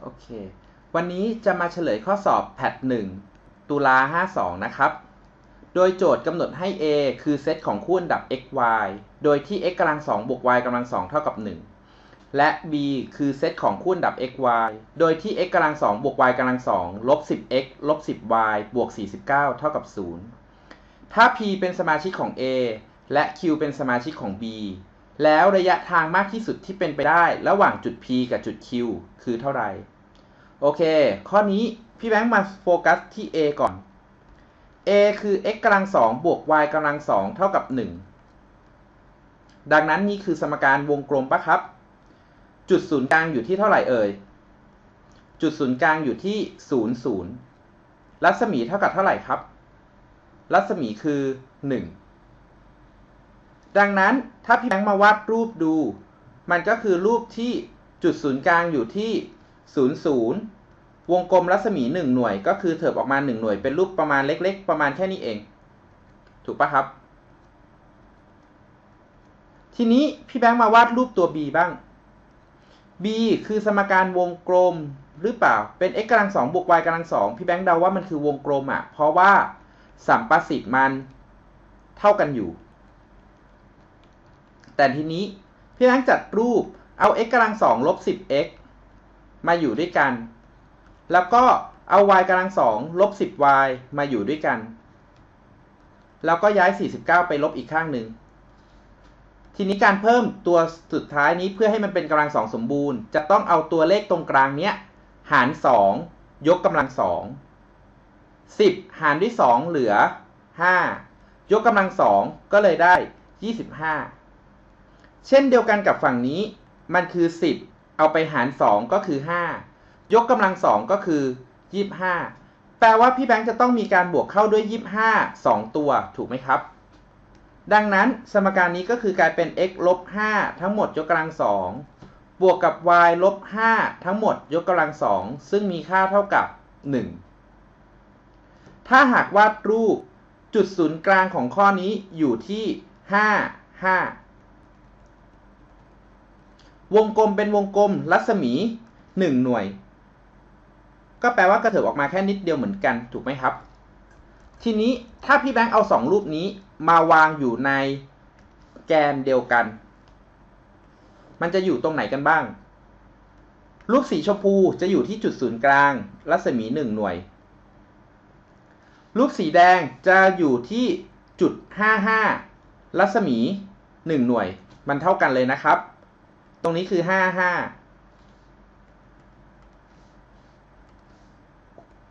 โอเค วันนี้จะมาเฉลยข้อสอบแพท1ตุลา 52 นะครับ โดยโจทย์กำหนดให้ A คือเซตของคู่อันดับ x y โดยที่ x กำลัง2บวก y กำลัง2เท่ากับ 1 และ B คือเซตของคู่อันดับ x y โดยที่ x กำลัง2บวก y กำลัง2ลบ 10x ลบ 10y บวก 49 เท่ากับ 0 ถ้า P เป็นสมาชิกของ A และ Q เป็นสมาชิกของ B แล้วระยะทางมากที่สุดที่เป็นไปได้ ระหว่างจุด P กับจุด Q คือเท่าไหร่ โอเค ข้อนี้พี่แบงค์มาโฟกัสที่ A ก่อน A คือ x กำลัง2บวก y กำลัง2เท่ากับ 1 ดังนั้นนี่คือสมการวงกลมปะครับ จุดศูนย์กลางอยู่ที่เท่าไหร่เอ่ย จุดศูนย์กลางอยู่ที่0 0รัศมีเท่ากับเท่าไหร่ครับ รัศมีคือ 1 ดังนั้นถ้าพี่แบงค์มาวาดรูปดู มันก็คือรูปที่จุดศูนย์กลางอยู่ที่ 0 0 วงกลมรัศมี 1 หน่วย ก็คือเถิบออกมา 1 หน่วย เป็นรูปประมาณเล็ก ๆ ประมาณแค่นี้เอง ถูกปะครับ ทีนี้พี่แบงค์มาวาดรูปตัว b บ้าง b คือสมการวงกลมหรือเปล่า เป็น x กำลัง2บวก y กำลัง2พี่แบงค์เดาว่ามันคือวงกลมอะ เพราะว่าสัมประสิทธิ์มันเท่ากันอยู่ แต่ทีนี้พี่แบงจัดรูปเอา x กำลัง2ลบ 10x มาอยู่ด้วยกัน แล้วก็เอา y กำลัง2ลบ 10y มาอยู่ด้วยกัน แล้วก็ย้าย 49 ไปลบอีกข้างหนึ่ง ทีนี้การเพิ่มตัวสุดท้ายนี้เพื่อให้มันเป็นกำลังสองสมบูรณ์ จะต้องเอาตัวเลขตรงกลางเนี้ย หาร 2 ยกกำลังสอง10 หารด้วย 2 เหลือ 5 ยกกำลังสองก็เลยได้ 25 เช่นเดียวกันกับฝั่งนี้ มันคือ 10 เอาไปหาร 2 ก็คือ 5 ยกกำลังสองก็คือ 25 แปลว่าพี่แบงค์จะต้องมีการบวกเข้าด้วย 25 2 ตัว ถูกไหมครับ ดังนั้นสมการนี้ก็คือกลายเป็น x ลบ 5 ทั้งหมดยกกำลังสองบวกกับ y ลบ 5 ทั้งหมดยกกำลังสองซึ่งมีค่าเท่ากับ 1 ถ้าหากวาดรูปจุดศูนย์กลางของข้อนี้อยู่ที่ 5 5 วงกลมเป็นวงกลมรัศมี 1 หน่วย ก็แปลว่ากระเถิบออกมาแค่นิดเดียวเหมือนกันถูกไหมครับ ทีนี้ถ้าพี่แบงค์เอาสองรูปนี้มาวางอยู่ในแกนเดียวกัน มันจะอยู่ตรงไหนกันบ้าง รูปสีชมพูจะอยู่ที่จุดศูนย์กลาง รัศมีหนึ่งหน่วย รูปสีแดงจะอยู่ที่จุดห้าห้ารัศมีหนึ่งหน่วย มันเท่ากันเลยนะครับ รงนี้คือห้าห้า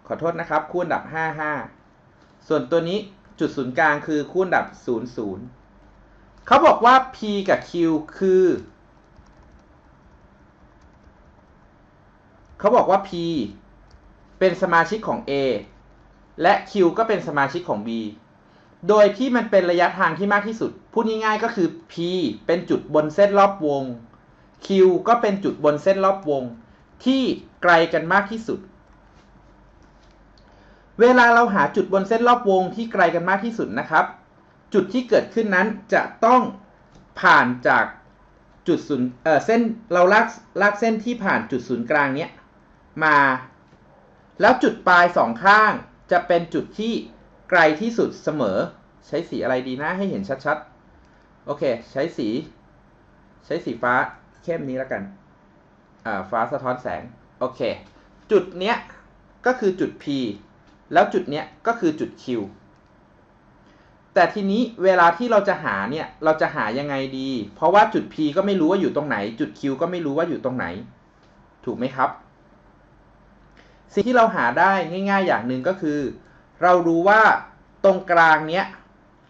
ขอโทษนะครับ คู่อันดับห้าห้าส่วนตัวนี้จุดศูนย์กลางคือคู่อับศูนดับ0 0เขาบอกว่า P กับ Q คือเขาบอกว่า P เป็นสมาชิกของ A และ Q ก็เป็นสมาชิกของ B โดยที่มันเป็นระยะทางที่มากที่สุด พูดง่ายๆก็คือ P เป็นจุดบนเส้นรอบวง Q ก็เป็นจุดบนเส้นรอบวงที่ไกลกันมากที่สุด เวลาเราหาจุดบนเส้นรอบวงที่ไกลกันมากที่สุดนะครับ จุดที่เกิดขึ้นนั้นจะต้องผ่านจากจุดศูนย์เออเส้นเราลากลากเส้นที่ผ่านจุดศูนย์กลางเนี้ยมา แล้วจุดปลายสองข้างจะเป็นจุดที่ไกลที่สุดเสมอ ใช้สีอะไรดีนะให้เห็นชัดๆ โอเค ใช้สี ใช้สีฟ้า เข้มนี้แล้วกันฟ้าสะท้อนแสง โอเค จุดเนี้ยก็คือจุด P แล้วจุดเนี้ยก็คือจุด Q แต่ทีนี้เวลาที่เราจะหาเนี่ยเราจะหายังไงดี เพราะว่าจุด P ก็ไม่รู้ว่าอยู่ตรงไหน จุด Q ก็ไม่รู้ว่าอยู่ตรงไหน ถูกไหมครับ สิ่งที่เราหาได้ง่าย ๆ อย่างหนึ่งก็คือ เรารู้ว่าตรงกลางเนี้ย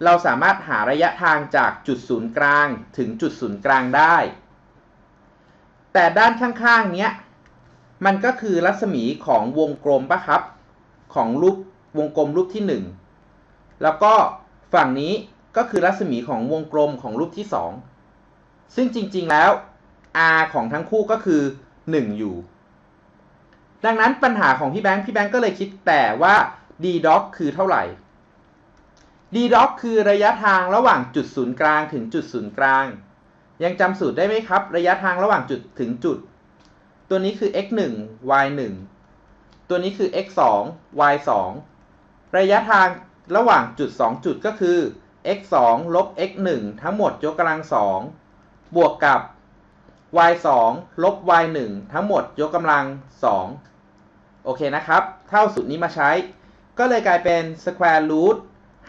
เราสามารถหาระยะทางจากจุดศูนย์กลางถึงจุดศูนย์กลางได้ แต่ด้านข้างๆเนี้ย มันก็คือรัศมีของวงกลมปะครับ ของรูปวงกลมรูปที่ 1 แล้วก็ฝั่งนี้ก็คือรัศมีของวงกลมของรูปที่ 2 ซึ่งจริงๆแล้ว r ของทั้งคู่ก็คือ 1 อยู่ ดังนั้นปัญหาของพี่แบงค์พี่แบงค์ก็เลยคิดแต่ว่า d doc คือเท่าไหร่ d doc คือระยะทางระหว่างจุดศูนย์กลางถึงจุดศูนย์กลาง ยังจำสูตรได้ไหมครับ ระยะทางระหว่างจุดถึงจุด ตัวนี้คือ x 1 y 1ตัวนี้คือ x 2 y 2ระยะทางระหว่างจุด 2 จุดก็คือ x 2ลบ x 1ทั้งหมดยกกำลัง2บวกกับ y 2ลบ y 1ทั้งหมดยกกำลัง 2 โอเคนะครับ เท่าสูตรนี้มาใช้ ก็เลยกลายเป็น square root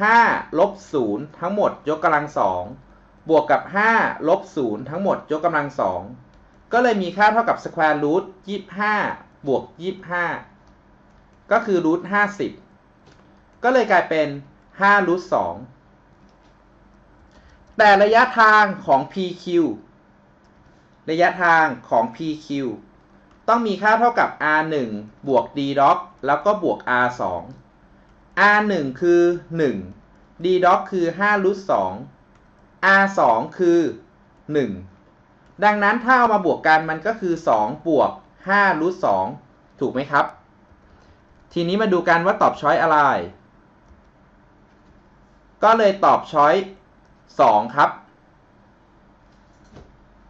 5ลบ0ทั้งหมดยกกำลัง2 บวกกับ 5 ลบ 0 ทั้งหมดยกกำลัง 2 ก็เลยมีค่าเท่ากับ square root 25 บวก 25 ก็คือ root 50 ก็เลยกลายเป็น5 root 2 แต่ระยะทางของ PQ ระยะทางของ PQ ต้องมีค่าเท่ากับ r 1บวก d dot แล้วก็บวก r 2 r 1คือ 1 d dot คือ5 root 2 r 2คือ 1 ดังนั้นถ้าเอามาบวกกันมันก็คือ 2 บวก5รูท2ถูกไหมครับ ทีนี้มาดูกันว่าตอบช้อยอะไร ก็เลยตอบช้อย 2 ครับ